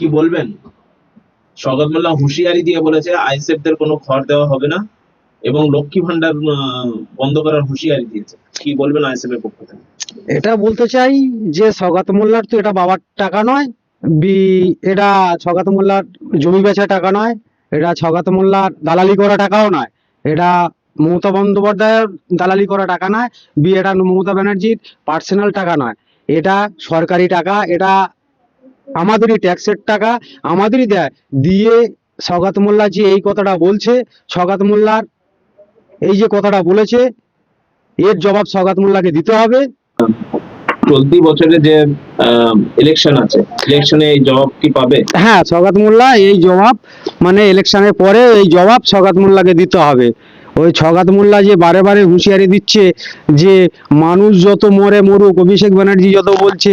কি বলবেন? স্বগত মোল্লা, হুঁশিয়ারি দিয়ে বলেছে, আইএসএফদের কোনো ঘর দেওয়া হবে না এবং লক্ষ্মী ভান্ডার বন্ধ করার হুঁশিয়ারি দিয়েছে। কি বলবেন আইএসএফ এর পক্ষ থেকে? এটা বলতে চাই যে সগাত মোল্লার তো এটা বাবার টাকা নয়, বি, এটা সগাত মোল্লার জমি বেচা টাকা নয়, এটা সগাত মোল্লার দালালি করা টাকাও নয়, এটা মমতা বন্দ্যোপাধ্যায়ের দালালি করা টাকা নয়, বি, এটা মমতা ব্যানার্জির পার্সোনাল টাকা নয়, এটা সরকারি টাকা, এটা আমাদেরই ট্যাক্সের টাকা আমাদেরই দেয়। দিয়ে সগাত মোল্লা যে এই কথাটা বলছে সগাত মোল্লার এই যে কথাটা বলেছে এর জবাব সগাত মোল্লাকে দিতে হবে। চলতি বছরে যে ইলেকশন আছে ইলেকশনে এই জবাব কি পাবে? হ্যাঁ সগাত মোল্লা এই জবাব মানে ইলেকশনের পরে এই জবাব সগাত মোল্লাকে দিতে হবে। ওই সগাত মোল্লা যে বারে বারে হুঁশিয়ারি দিচ্ছে যে মানুষ যত মরে মরুক অভিষেক ব্যানার্জি যত বলছে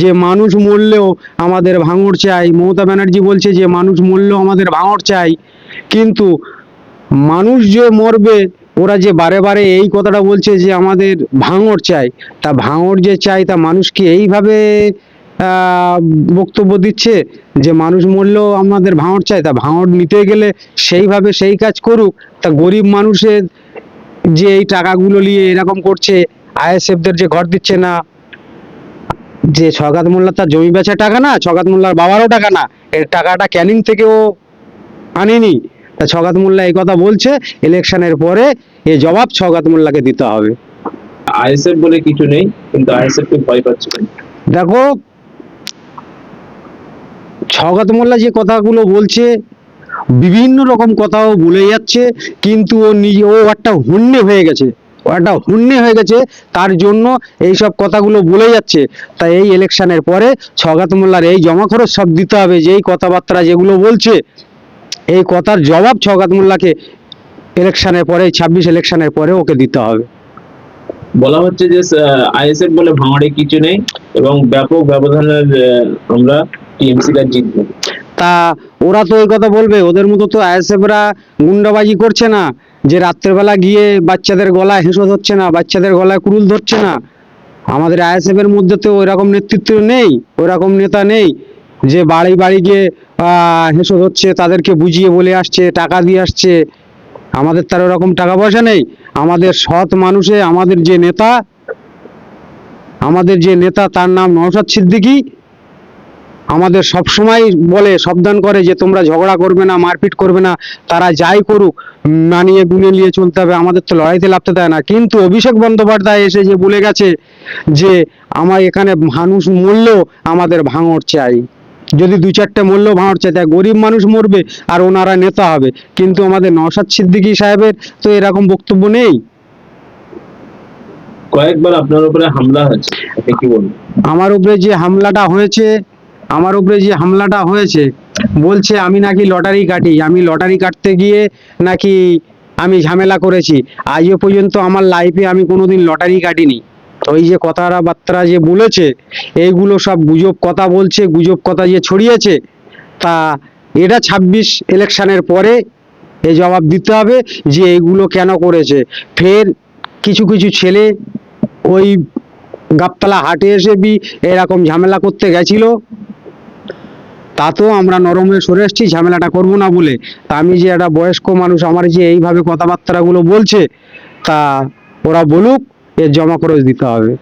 যে মানুষ মরলেও আমাদের ভাঙর চাই। মমতা ব্যানার্জি বলছে যে মানুষ মরলেও আমাদের ভাঙর চাই। কিন্তু মানুষ যে মরবে, ওরা যে বারে বারে এই কথাটা বলছে যে আমাদের ভাঙর চাই। তা ভাঙর যে চাই, তা মানুষ কি এইভাবে বক্তব্য দিচ্ছে যে মানুষ মরলেও আমাদের ভাঙর চাই? তা ভাঙর নিতে গেলে সেইভাবে সেই কাজ করুক। তা গরিব মানুষের যে এই টাকাগুলো নিয়ে এরকম করছে আইএসএফদের যে ঘর দিচ্ছে না যে ছগাত মোল্লা তার জমি বেচা টাকা না ছগাত মোল্লার বাবারও টাকা না এর টাকাটা ক্যানিং থেকেও আনেনি। তা ছগাত মোল্লা এই কথা বলছে ইলেকশনের পরে এ জবাব ছগাত মোল্লাকে দিতে হবে। আইএসএফ বলে কিছু নেই কিন্তু আইএসএফ কে ভয় পাচ্ছে দেখো ছগাত মোল্লা যে কথাগুলো বলছে বিভিন্ন রকম কথাও বলে যাচ্ছে কিন্তু ও নিজে ও একটা হুন্নে হয়ে গেছে। ও একটা হুন্নে হয়ে গেছে। তার জন্য এই সব কথাগুলো বলে যাচ্ছে। তাই এই ইলেকশনের পরে ছগাত মোল্লার এই জমা খরচ সব দিতে হবে যে এই কথাবার্তা যেগুলো বলছে, এই কথার জবাব ছগাত মোল্লাকে ইলেকশনের পরে ছাব্বিশ ইলেকশনের পরে ওকে দিতে হবে। বলা হচ্ছে যে আইএসএফ বলে ভাঙড়ে কিছু নেই এবং ব্যাপক ব্যবধানের আমরা টিএমসি টা জিতবো। তা ওরা তো এই কথা বলবে, ওদের মতো তো আইএসএফরা গুন্ডাবাজি করছে না, যে রাত্রেবেলা গিয়ে বাচ্চাদের গলায় হেঁসো ধরছে না, বাচ্চাদের গলায় কুরুল ধরছে না। আমাদের আইএসএফ এর মধ্যে তো ওইরকম নেতৃত্ব নেই, ওইরকম নেতা নেই, যে বাড়ি বাড়ি গিয়ে হেঁসো ধরছে তাদেরকে বুঝিয়ে বলে আসছে, টাকা দিয়ে আসছে। আমাদের তার ওরকম টাকা পয়সা নেই, আমাদের সৎ মানুষে আমাদের যে নেতা, আমাদের যে নেতা তার নাম নওশাদ সিদ্দিকী আমাদের সব সময় বলে সাবধান করে যে তোমরা ঝগড়া করবে না মারপিট করবে না তারা যাই করুক মানিয়ে গুনে নিয়ে চলতে হবে আমাদের তো লড়াইতে লাভতে দেয় না। কিন্তু অভিষেক বন্দ্যোপাধ্যায় এসে যে বলে গেছে যে আমার এখানে মানুষ মূল্য আমাদের ভাঙর চাই। যদি দু চারটে মূল্য ভাঙড় চাই তাই গরিব মানুষ মরবে আর ওনারা নেতা হবে। কিন্তু আমাদের নওশাদ সিদ্দিকী সাহেবের তো এরকম বক্তব্য নেই। কয়েকবার আপনার উপরে হামলা হয়েছে আমার উপরে যে হামলাটা হয়েছে আমার উপরে যে হামলাটা হয়েছে, বলছে আমি নাকি লটারি কাটি, আমি লটারি কাটতে গিয়ে নাকি আমি ঝামেলা করেছি। আজও পর্যন্ত আমার লাইফে আমি কোনোদিন লটারি কাটিনি। এই যে কথাবার্তা যে বলেছে, এইগুলো সব গুজব কথা বলছে, গুজব কথা যে ছড়িয়েছে, তা এটা ছাব্বিশ ইলেকশনের পরে এই জবাব দিতে হবে যে এইগুলো কেন করেছে। ফের কিছু কিছু ছেলে ওই গাবতলা হাটে এসে বি এরকম ঝামেলা করতে গেছিল। তাতেও আমরা নরম সরে এসেছি ঝামেলাটা করব না বলে। তা আমি যে একটা বয়স্ক মানুষ, আমার যে এইভাবে কথাবার্তাগুলো বলছে, তা ওরা বলুক, এর জমা খরচ দিতে হবে।